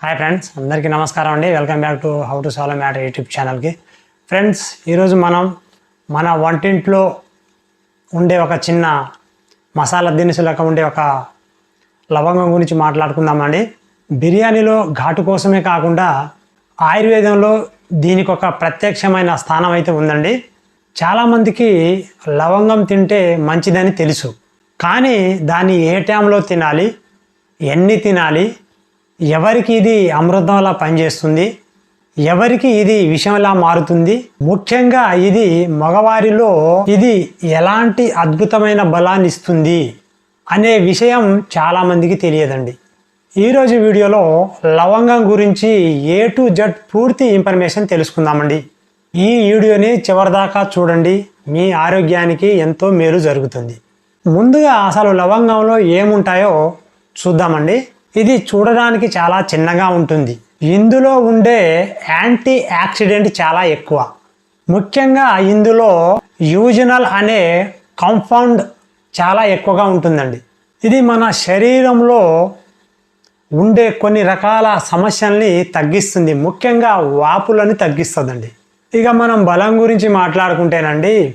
Hi friends అందరికీ నమస్కారం అండి. Welcome back to how to solve matter YouTube ఛానల్కి ఫ్రెండ్స్ ఈరోజు మనం మన వంటింట్లో ఉండే ఒక చిన్న మసాలా దినుసులకు ఉండే ఒక లవంగం గురించి మాట్లాడుకుందామండి. బిర్యానీలో ఘాటు కోసమే కాకుండా ఆయుర్వేదంలో దీనికి ఒక ప్రత్యక్షమైన స్థానం అయితే ఉందండి. చాలామందికి లవంగం తింటే మంచిదని తెలుసు. కానీ దాన్ని ఏ టైంలో తినాలి? ఎన్ని తినాలి? ఎవరికి ఇది అమృతంలా పనిచేస్తుంది? ఎవరికి ఇది విషయంలా మారుతుంది? ముఖ్యంగా ఇది మగవారిలో ఇది ఎలాంటి అద్భుతమైన బలాన్ని ఇస్తుంది అనే విషయం చాలామందికి తెలియదండి. ఈరోజు వీడియోలో లవంగం గురించి ఏ టు జడ్ పూర్తి ఇన్ఫర్మేషన్ తెలుసుకుందామండి. ఈ వీడియోని చివరిదాకా చూడండి. మీ ఆరోగ్యానికి ఎంతో మేలు జరుగుతుంది. ముందుగా అసలు లవంగంలో ఏముంటాయో చూద్దామండి. ఇది చూడడానికి చాలా చిన్నగా ఉంటుంది. ఇందులో ఉండే యాంటీ యాక్సిడెంట్ చాలా ఎక్కువ. ముఖ్యంగా ఇందులో యూజనల్ అనే కాంపౌండ్ చాలా ఎక్కువగా ఉంటుందండి. ఇది మన శరీరంలో ఉండే కొన్ని రకాల సమస్యల్ని తగ్గిస్తుంది. ముఖ్యంగా వాపులను తగ్గిస్తుందండి. ఇక మనం బలం గురించి మాట్లాడుకుంటేనండి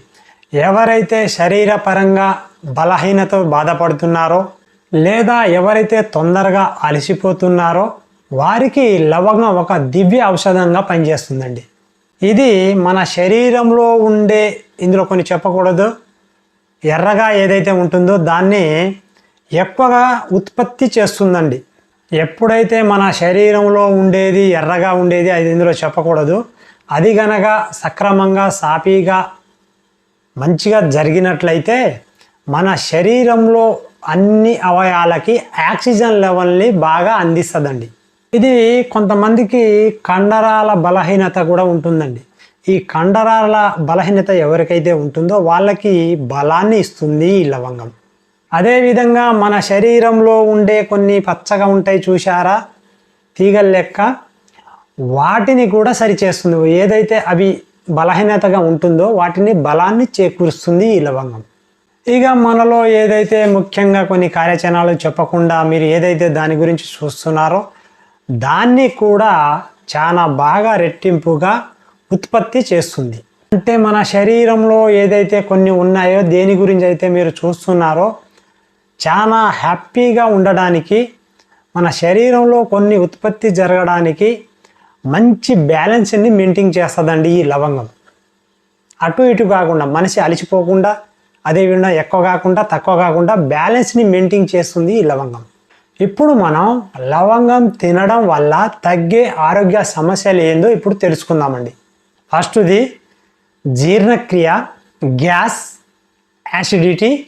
ఎవరైతే శరీరపరంగా బలహీనతో బాధపడుతున్నారో లేదా ఎవరైతే తొందరగా అలసిపోతున్నారో వారికి లవంగం ఒక దివ్య ఔషధంగా పనిచేస్తుందండి. ఇది మన శరీరంలో ఉండే ఇందులో కొన్ని చెప్పకూడదు. ఎర్రగా ఏదైతే ఉంటుందో దాన్ని ఎక్కువగా ఉత్పత్తి చేస్తుందండి. ఎప్పుడైతే మన శరీరంలో ఉండేది ఎర్రగా ఉండేది అది ఇందులో చెప్పకూడదు. అది గనక సక్రమంగా సాఫీగా మంచిగా జరిగినట్లయితే మన శరీరంలో అన్ని అవయాలకి ఆక్సిజన్ లెవెల్ని బాగా అందిస్తుందండి. ఇది కొంతమందికి కండరాల బలహీనత కూడా ఉంటుందండి. ఈ కండరాల బలహీనత ఎవరికైతే ఉంటుందో వాళ్ళకి బలాన్ని ఇస్తుంది ఈ లవంగం. అదేవిధంగా మన శరీరంలో ఉండే కొన్ని పచ్చగా ఉంటాయి చూశారా? తీగల లెక్క. వాటిని కూడా సరిచేస్తుంది. ఏదైతే అవి బలహీనతగా ఉంటుందో వాటిని బలాన్ని చేకూరుస్తుంది ఈ లవంగం. ఇక మనలో ఏదైతే ముఖ్యంగా కొన్ని కార్యాచరణలు చెప్పకుండా మీరు ఏదైతే దాని గురించి చూస్తున్నారో దాన్ని కూడా చాలా బాగా రెట్టింపుగా ఉత్పత్తి చేస్తుంది. అంటే మన శరీరంలో ఏదైతే కొన్ని ఉన్నాయో దేని గురించి అయితే మీరు చూస్తున్నారో చాలా హ్యాపీగా ఉండడానికి మన శరీరంలో కొన్ని ఉత్పత్తి జరగడానికి మంచి బ్యాలెన్స్ని మెయింటైన్ చేస్తుందండి ఈ లవంగం. అటు ఇటు కాకుండా మనిషి అలసిపోకుండా అదేవిధంగా ఎక్కువ కాకుండా తక్కువ కాకుండా బ్యాలెన్స్ని మెయింటైన్ చేస్తుంది ఈ లవంగం. ఇప్పుడు మనం లవంగం తినడం వల్ల తగ్గే ఆరోగ్య సమస్యలు ఏందో ఇప్పుడు తెలుసుకుందామండి. ఫస్ట్ది జీర్ణక్రియ గ్యాస్ యాసిడిటీ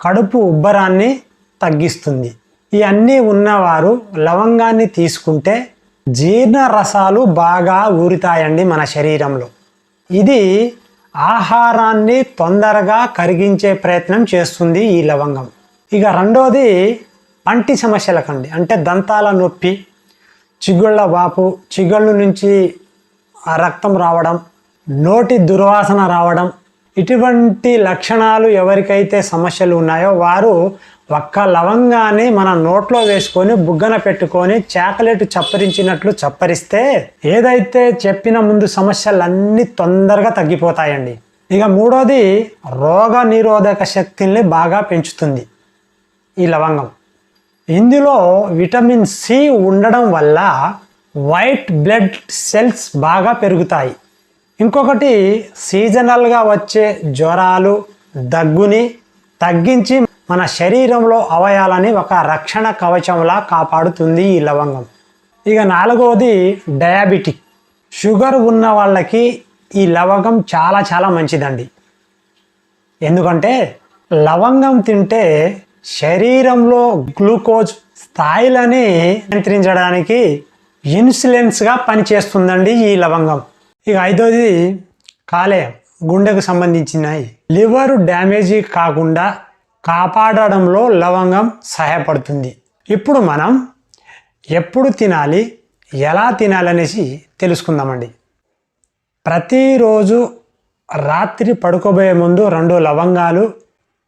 కడుపు ఉబ్బరాన్ని తగ్గిస్తుంది. ఇవన్నీ ఉన్నవారు లవంగాన్ని తీసుకుంటే జీర్ణ రసాలు బాగా ఊరుతాయండి మన శరీరంలో. ఇది ఆహారాన్ని తొందరగా కరిగించే ప్రయత్నం చేస్తుంది ఈ లవంగం. ఇక రెండోది పంటి సమస్యలకండి. అంటే దంతాల నొప్పి చిగుళ్ళ వాపు చిగుళ్ళు నుంచి ఆ రక్తం రావడం నోటి దుర్వాసన రావడం ఇటువంటి లక్షణాలు ఎవరికైతే సమస్యలు ఉన్నాయో వారు ఒక్క లవంగాన్ని మన నోట్లో వేసుకొని బుగ్గన పెట్టుకొని చాకలెట్ చప్పరించినట్లు చప్పరిస్తే ఏదైతే చెప్పిన ముందు సమస్యలన్నీ తొందరగా తగ్గిపోతాయండి. ఇక మూడోది రోగ నిరోధక శక్తిని బాగా పెంచుతుంది ఈ లవంగం. ఇందులో విటమిన్ సి ఉండడం వల్ల వైట్ బ్లడ్ సెల్స్ బాగా పెరుగుతాయి. ఇంకొకటి సీజనల్గా వచ్చే జ్వరాలు దగ్గుని తగ్గించి మన శరీరంలో అవయాలని ఒక రక్షణ కవచంలా కాపాడుతుంది ఈ లవంగం. ఇక నాలుగవది డయాబెటిక్. షుగర్ ఉన్న వాళ్ళకి ఈ లవంగం చాలా చాలా మంచిదండి. ఎందుకంటే లవంగం తింటే శరీరంలో గ్లూకోజ్ స్థాయిలని నియంత్రించడానికి ఇన్సులిన్స్గా పనిచేస్తుందండి ఈ లవంగం. ఇక ఐదోది కాలేయం గుండెకు సంబంధించినవి. లివర్ డ్యామేజీ కాకుండా కాపాడడంలో లవంగం సహాయపడుతుంది. ఇప్పుడు మనం ఎప్పుడు తినాలి ఎలా తినాలనేసి తెలుసుకుందామండి. ప్రతిరోజు రాత్రి పడుకోబోయే ముందు రెండు లవంగాలు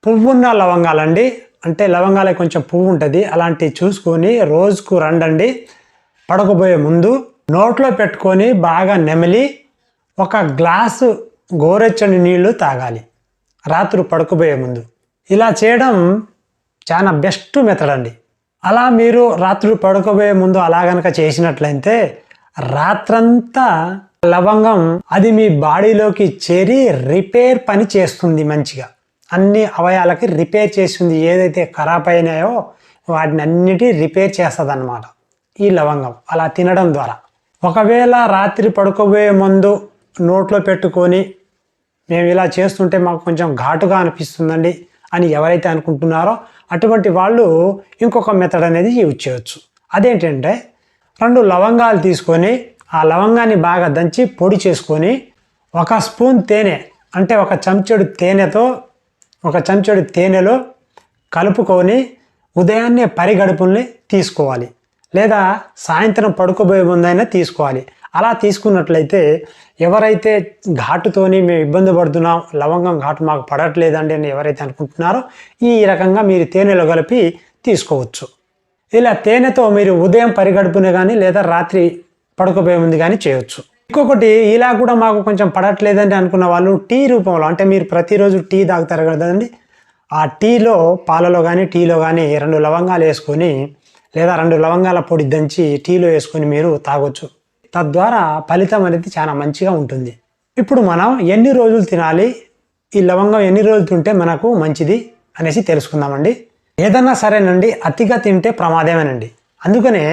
పువ్వున్న లవంగాలండి. అంటే లవంగాలకి కొంచెం పువ్వు ఉంటుంది అలాంటివి చూసుకొని రోజుకు రండండి. పడుకోబోయే ముందు నోట్లో పెట్టుకొని బాగా నెమిలి ఒక గ్లాసు గోరెచ్చని నీళ్ళు తాగాలి. రాత్రి పడుకోబోయే ముందు. ఇలా చేయడం చాలా బెస్ట్ మెథడ్ అండి. అలా మీరు రాత్రి పడుకోబోయే ముందు అలా గనక చేసినట్లయితే రాత్రంతా లవంగం అది మీ బాడీలోకి చేరి రిపేర్ పని చేస్తుంది మంచిగా. అన్ని అవయాలకి రిపేర్ చేస్తుంది. ఏదైతే ఖరాబ్ అయినాయో వాటిని అన్నిటి రిపేర్ చేస్తుంది అనమాట ఈ లవంగం అలా తినడం ద్వారా. ఒకవేళ రాత్రి పడుకోబోయే ముందు నోట్లో పెట్టుకొని మేము ఇలా చేస్తుంటే మాకు కొంచెం ఘాటుగా అనిపిస్తుందండి. అని ఎవరైతే అనుకుంటున్నారో అటువంటి వాళ్ళు ఇంకొక మెథడ్ అనేది యూజ్ చేయొచ్చు. అదేంటంటే రెండు లవంగాలు తీసుకొని ఆ లవంగాన్ని బాగా దంచి పొడి చేసుకొని ఒక స్పూన్ తేనె అంటే ఒక చెంచాడు తేనెతో ఒక చెంచాడు తేనెలో కలుపుకొని ఉదయాన్నే పరిగడుపుల్ని తీసుకోవాలి. లేదా సాయంత్రం పడుకోబోయే ముందైనా తీసుకోవాలి. అలా తీసుకున్నట్లయితే ఎవరైతే ఘాటుతోని మేము ఇబ్బంది పడుతున్నాం లవంగం ఘాటు మాకు పడట్లేదండి అని ఎవరైతే అనుకుంటున్నారో ఈ రకంగా మీరు తేనెలో కలిపి తీసుకోవచ్చు. ఇలా తేనెతో మీరు ఉదయం పరిగడుపునే కానీ లేదా రాత్రి పడుకోబోయే ముందు కానీ చేయొచ్చు. ఇంకొకటి ఇలా కూడా మాకు కొంచెం పడట్లేదండి అనుకున్న వాళ్ళు టీ రూపంలో అంటే మీరు ప్రతిరోజు టీ తాగుతారు కదండి ఆ టీలో పాలలో కానీ టీలో కానీ రెండు లవంగాలు వేసుకొని లేదా రెండు లవంగాల పొడి దంచి టీలో వేసుకొని మీరు తాగొచ్చు. తద్వారా ఫలితం అనేది చాలా మంచిగా ఉంటుంది. ఇప్పుడు మనం ఎన్ని రోజులు తినాలి ఈ లవంగం ఎన్ని రోజులు తింటే మనకు మంచిది అనేసి తెలుసుకుందామండి. ఏదన్నా సరేనండి అతిగా తింటే ప్రమాదమేనండి. అందుకనే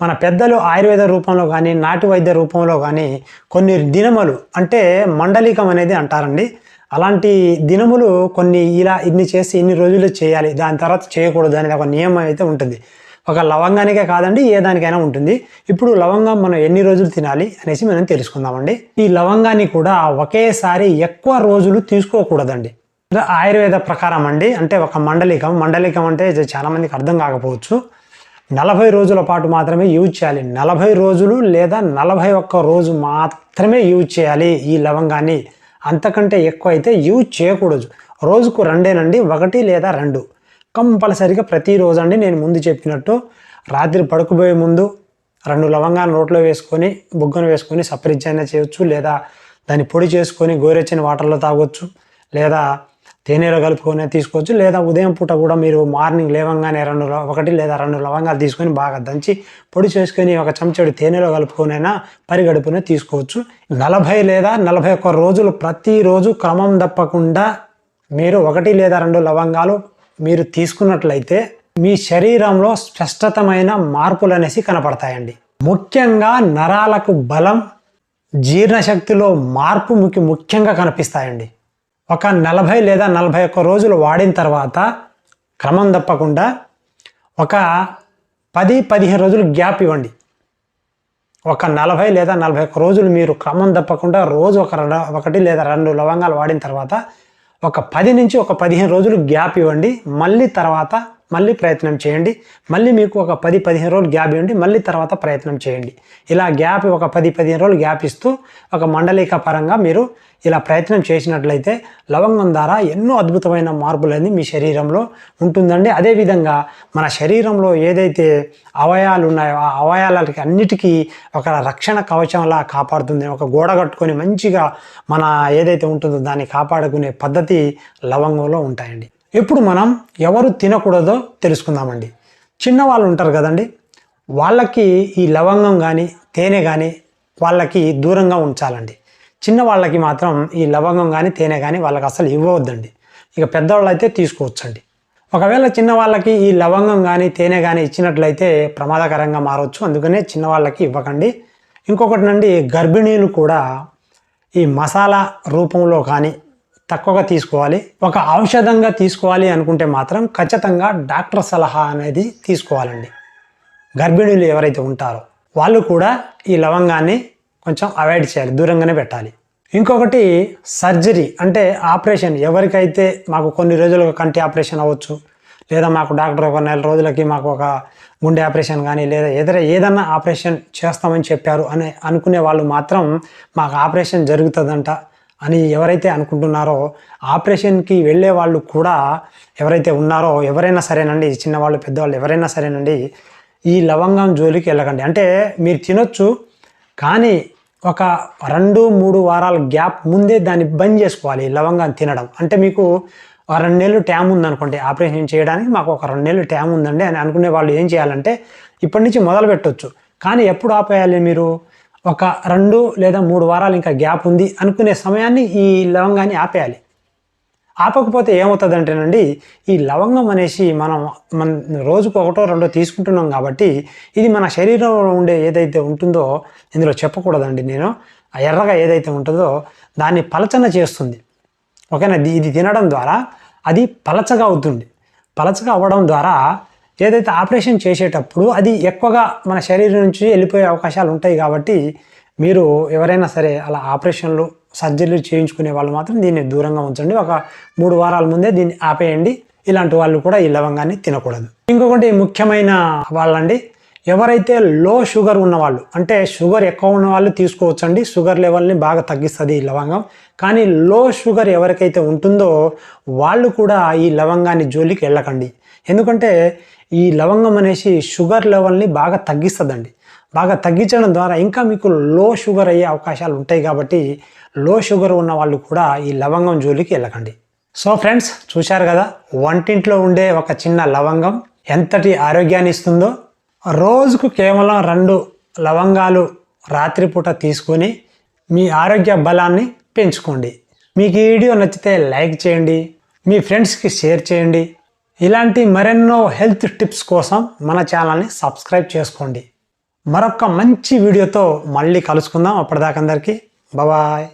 మన పెద్దలు ఆయుర్వేద రూపంలో కానీ నాటు వైద్య రూపంలో కానీ కొన్ని దినములు అంటే మండలికం అనేది అంటారండి. అలాంటి దినములు కొన్ని ఇలా ఇన్ని చేసి ఇన్ని రోజులు చేయాలి దాని తర్వాత చేయకూడదు అనేది ఒక నియమం అయితే ఉంటుంది. ఒక లవంగానికే కాదండి ఏ దానికైనా ఉంటుంది. ఇప్పుడు లవంగం మనం ఎన్ని రోజులు తినాలి అనేసి మనం తెలుసుకుందామండి. ఈ లవంగాన్ని కూడా ఒకేసారి ఎక్కువ రోజులు తీసుకోకూడదండి. ఆయుర్వేద ప్రకారం అండి అంటే ఒక మండలికం మండలికం అంటే చాలామందికి అర్థం కాకపోవచ్చు. నలభై రోజుల పాటు మాత్రమే యూజ్ చేయాలి. నలభై రోజులు లేదా నలభై ఒక్క రోజు మాత్రమే యూజ్ చేయాలి ఈ లవంగాన్ని. అంతకంటే ఎక్కువ అయితే యూజ్ చేయకూడదు. రోజుకు రెండేనండి ఒకటి లేదా రెండు. కంపల్సరిగా ప్రతిరోజు అండి నేను ముందు చెప్పినట్టు రాత్రి పడుకుపోయే ముందు రెండు లవంగాలు నోట్లో వేసుకొని బుగ్గను వేసుకొని సపరిచ్ అయినా చేయొచ్చు లేదా దాన్ని పొడి చేసుకొని గోరెచ్చని వాటర్లో తాగొచ్చు లేదా తేనెలో కలుపుకొని తీసుకోవచ్చు లేదా ఉదయం పూట కూడా మీరు మార్నింగ్ లేవంగానే రెండు ఒకటి లేదా రెండు లవంగాలు తీసుకొని బాగా దంచి పొడి చేసుకొని ఒక చెంచడు తేనెలో కలుపుకొనైనా పరిగడుపునే తీసుకోవచ్చు. నలభై లేదా నలభై ఒక్క రోజులు ప్రతిరోజు క్రమం తప్పకుండా మీరు ఒకటి లేదా రెండు లవంగాలు మీరు తీసుకున్నట్లయితే మీ శరీరంలో స్పష్టతమైన మార్పులు అనేసి కనపడతాయండి. ముఖ్యంగా నరాలకు బలం జీర్ణశక్తిలో మార్పు ముఖ్య ముఖ్యంగా కనిపిస్తాయండి. ఒక నలభై లేదా నలభై ఒక్క రోజులు వాడిన తర్వాత క్రమం తప్పకుండా ఒక పది పదిహేను రోజులు గ్యాప్ ఇవ్వండి. ఒక నలభై లేదా నలభై ఒక్క రోజులు మీరు క్రమం తప్పకుండా రోజు ఒక ఒకటి లేదా రెండు లవంగాలు వాడిన తర్వాత ఒక పది నుంచి ఒక పదిహేను రోజులు గ్యాప్ ఇవ్వండి. మళ్ళీ తర్వాత మళ్ళీ ప్రయత్నం చేయండి. మళ్ళీ మీకు ఒక పది పదిహేను రోజులు గ్యాప్ ఇవ్వండి. మళ్ళీ తర్వాత ప్రయత్నం చేయండి. ఇలా గ్యాప్ ఒక పది పదిహేను రోజులు గ్యాప్ ఇస్తూ ఒక మండలిక పరంగా మీరు ఇలా ప్రయత్నం చేసినట్లయితే లవంగం ద్వారా ఎన్నో అద్భుతమైన మార్పులని మీ శరీరంలో ఉంటుందండి. అదేవిధంగా మన శరీరంలో ఏదైతే అవయాలు ఉన్నాయో ఆ అవయాలకి అన్నిటికీ ఒక రక్షణ కవచంలా కాపాడుతుంది. ఒక గోడ కట్టుకొని మంచిగా మన ఏదైతే ఉంటుందో దాన్ని కాపాడుకునే పద్ధతి లవంగంలో ఉంటాయండి. ఇప్పుడు మనం ఎవరు తినకూడదో తెలుసుకుందామండి. చిన్నవాళ్ళు ఉంటారు కదండి. వాళ్ళకి ఈ లవంగం కానీ తేనె కానీ వాళ్ళకి దూరంగా ఉంచాలండి. చిన్నవాళ్ళకి మాత్రం ఈ లవంగం కానీ తేనె కానీ వాళ్ళకి అసలు ఇవ్వవద్దండి. ఇక పెద్దవాళ్ళు అయితే తీసుకోవచ్చండి. ఒకవేళ చిన్నవాళ్ళకి ఈ లవంగం కానీ తేనె కానీ ఇచ్చినట్లయితే ప్రమాదకరంగా మారవచ్చు అందుకనే చిన్నవాళ్ళకి ఇవ్వకండి. ఇంకొకటి నుండి గర్భిణీలు కూడా ఈ మసాలా రూపంలో కానీ తక్కువగా తీసుకోవాలి. ఒక ఔషధంగా తీసుకోవాలి అనుకుంటే మాత్రం ఖచ్చితంగా డాక్టర్ సలహా అనేది తీసుకోవాలండి. గర్భిణీలు ఎవరైతే ఉంటారో వాళ్ళు కూడా ఈ లవంగాన్ని కొంచెం అవాయిడ్ చేయాలి దూరంగానే పెట్టాలి. ఇంకొకటి సర్జరీ అంటే ఆపరేషన్. ఎవరికైతే మాకు కొన్ని రోజులుగా కంటి ఆపరేషన్ అవ్వచ్చు లేదా మాకు డాక్టర్ ఒక నెల రోజులకి మాకు ఒక గుండె ఆపరేషన్ కానీ లేదా ఏదైనా ఏదన్నా ఆపరేషన్ చేస్తామని చెప్పారు అని అనుకునే వాళ్ళు మాత్రం మాకు ఆపరేషన్ జరుగుతుందంట అని ఎవరైతే అనుకుంటున్నారో ఆపరేషన్కి వెళ్ళే వాళ్ళు కూడా ఎవరైతే ఉన్నారో ఎవరైనా సరేనండి చిన్నవాళ్ళు పెద్దవాళ్ళు ఎవరైనా సరేనండి ఈ లవంగం జోలికి వెళ్ళకండి. అంటే మీరు తినొచ్చు కానీ ఒక రెండు మూడు వారాల గ్యాప్ ముందే దాన్ని బంద్ చేసుకోవాలి లవంగాన్ని తినడం. అంటే మీకు రెండు నెలలు ట్యామ్ ఉందనుకోండి ఆపరేషన్ చేయడానికి మాకు ఒక రెండు నెలలు ట్యామ్ ఉందండి అని అనుకునే వాళ్ళు ఏం చేయాలంటే ఇప్పటి నుంచి మొదలు పెట్టవచ్చు కానీ ఎప్పుడు ఆపేయాలి మీరు? ఒక రెండు లేదా మూడు వారాలు ఇంకా గ్యాప్ ఉంది అనుకునే సమయాన్ని ఈ లవంగాన్ని ఆపేయాలి. ఆపకపోతే ఏమవుతుందంటేనండి ఈ లవంగం అనేసి మనం మన రోజుకు ఒకటో రెండో తీసుకుంటున్నాం కాబట్టి ఇది మన శరీరంలో ఉండే ఏదైతే ఉంటుందో ఇందులో చెప్పకూడదండి నేను. ఆ ఎర్రగా ఏదైతే ఉంటుందో దాన్ని పలచన చేస్తుంది. ఓకేనా? ఇది- ఇది తినడం ద్వారా అది పలచగా అవుతుంది. పలచగా అవ్వడం ద్వారా ఏదైతే ఆపరేషన్ చేసేటప్పుడు అది ఎక్కువగా మన శరీరం నుంచి వెళ్ళిపోయే అవకాశాలు ఉంటాయి కాబట్టి మీరు ఎవరైనా సరే అలా ఆపరేషన్లు సర్జరీలు చేయించుకునే వాళ్ళు మాత్రం దీన్ని దూరంగా ఉంచండి. ఒక మూడు వారాల ముందే దీన్ని ఆపేయండి. ఇలాంటి వాళ్ళు కూడా ఈ లవంగాన్ని తినకూడదు. ఇంకొకటి ముఖ్యమైన వాళ్ళండి. ఎవరైతే లో షుగర్ ఉన్నవాళ్ళు అంటే షుగర్ ఎక్కువ ఉన్న వాళ్ళు తీసుకోవచ్చండి షుగర్ లెవెల్ని బాగా తగ్గిస్తుంది ఈ లవంగం. కానీ లో షుగర్ ఎవరికైతే ఉంటుందో వాళ్ళు కూడా ఈ లవంగాన్ని జోలికి వెళ్ళకండి. ఎందుకంటే ఈ లవంగం అనేసి షుగర్ లెవెల్ని బాగా తగ్గిస్తుందండి. బాగా తగ్గించడం ద్వారా ఇంకా మీకు లో షుగర్ అయ్యే అవకాశాలు ఉంటాయి కాబట్టి లో షుగర్ ఉన్న వాళ్ళు కూడా ఈ లవంగం జోలికి వెళ్ళకండి. సో ఫ్రెండ్స్ చూశారు కదా వంటింట్లో ఉండే ఒక చిన్న లవంగం ఎంతటి ఆరోగ్యాన్ని ఇస్తుందో? రోజుకు కేవలం రెండు లవంగాలు రాత్రిపూట తీసుకొని మీ ఆరోగ్య బలాన్ని పెంచుకోండి. మీకు ఈ వీడియో నచ్చితే లైక్ చేయండి మీ ఫ్రెండ్స్కి షేర్ చేయండి. ఇలాంటి మరెన్నో హెల్త్ టిప్స్ కోసం మన ఛానల్ని సబ్స్క్రైబ్ చేసుకోండి. మరొక మంచి వీడియోతో మళ్ళీ కలుసుకుందాం. అప్పటిదాకా అందరికీ బాయ్